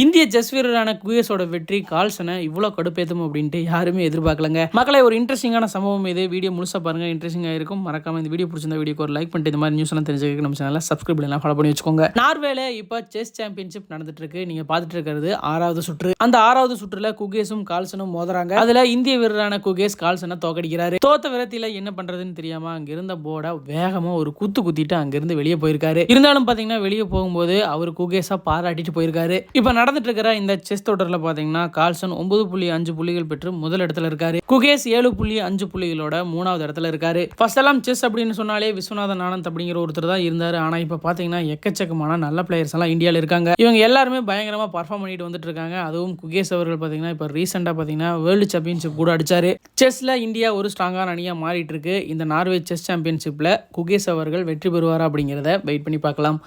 இந்திய ஜெஸ் வீரரான குயஸோட வெற்றி கால்சனை இவ்வளோ கடுப்பேத்தும் அப்படின்ட்டு யாருமே எதிர்பார்க்கலங்க. மக்களை ஒரு இன்ட்ரெஸ்டிங்கான சம்பவம் இது. வீடியோ முழுசாக பாருங்க இன்ட்ரெஸ்டிங்காக இருக்கும். மறக்காம இந்த வீடியோ பிடிச்சிருந்த வீடியோக்கு ஒரு லைக் பண்ணிட்டு இந்த மாதிரி நியூஸ் எல்லாம் தெரிஞ்சுக்க நம்ம சேனலில் சப்ஸ்கிரைப் பண்ணலாம் ஃபாலோ பண்ணி வச்சுக்கோங்க. நார்வேல இப்போ செஸ் சாம்பியன்ஷிப் நடந்துட்டு இருக்கு நீங்கள் பார்த்துட்டு இருக்கிறது ஆறாவது சுற்று. அந்த ஆறாவது சுற்றுல குகேஸும் கால்சனும் மோதுறாங்க. அதில் இந்திய வீரரான குகேஸ் கால்சனை தோக்கடிக்கிறாரு. தோத்த விரத்தியில் என்ன பண்ணுறதுன்னு தெரியாமல் அங்கே இருந்த போர்டை வேகமாக ஒரு குத்து குத்திட்டு அங்கிருந்து வெளியே போயிருக்காரு. இருந்தாலும் பார்த்தீங்கன்னா வெளியே போகும்போது அவர் குகேஸாக பாராட்டிட்டு போயிருக்காரு. இப்போ நடந்துட்டு இருக்கிற இந்த செஸ் தொடரில் பார்த்தீங்கன்னா கால்சன் ஒன்பது புள்ளி அஞ்சு புள்ளிகள் பெற்று முதல் இடத்துல இருக்காரு. குகேஸ் ஏழு புள்ளி அஞ்சு புள்ளிகளோட மூணாவது இடத்துல இருக்காரு. ஃபர்ஸ்ட் எல்லாம் செஸ் அப்படின்னு சொன்னாலே விஸ்வநாதன் ஆனந்த் அப்படிங்கிற ஒருத்தர் தான் இருந்தாரு. ஆனா இப்போ பார்த்தீங்கன்னா எக்கச்சக்கமான நல்ல பிளேயர்ஸ் எல்லாம் இந்தியாவில் இருக்காங்க. இவங்க எல்லாருமே பயங்கரமா பர்ஃபார்ம் பண்ணிட்டு வந்துட்டு இருக்காங்க. அதுவும் குகேஷ் அவர்கள் பார்த்தீங்கன்னா இப்போ ரீசெண்டாக பார்த்தீங்கன்னா வேர்ல்டு சாம்பியன்ஷிப் கூட அடிச்சாரு. செஸ்ல இந்தியா ஒரு ஸ்ட்ராங்கான அணியாக மாறிட்டு இருக்கு. இந்த நார்வே செஸ் சாம்பியன்ஷிப்ல குகேஷ் அவர்கள் வெற்றி பெறுவாரா அப்படிங்கிறத வெயிட் பண்ணி பார்க்கலாம்.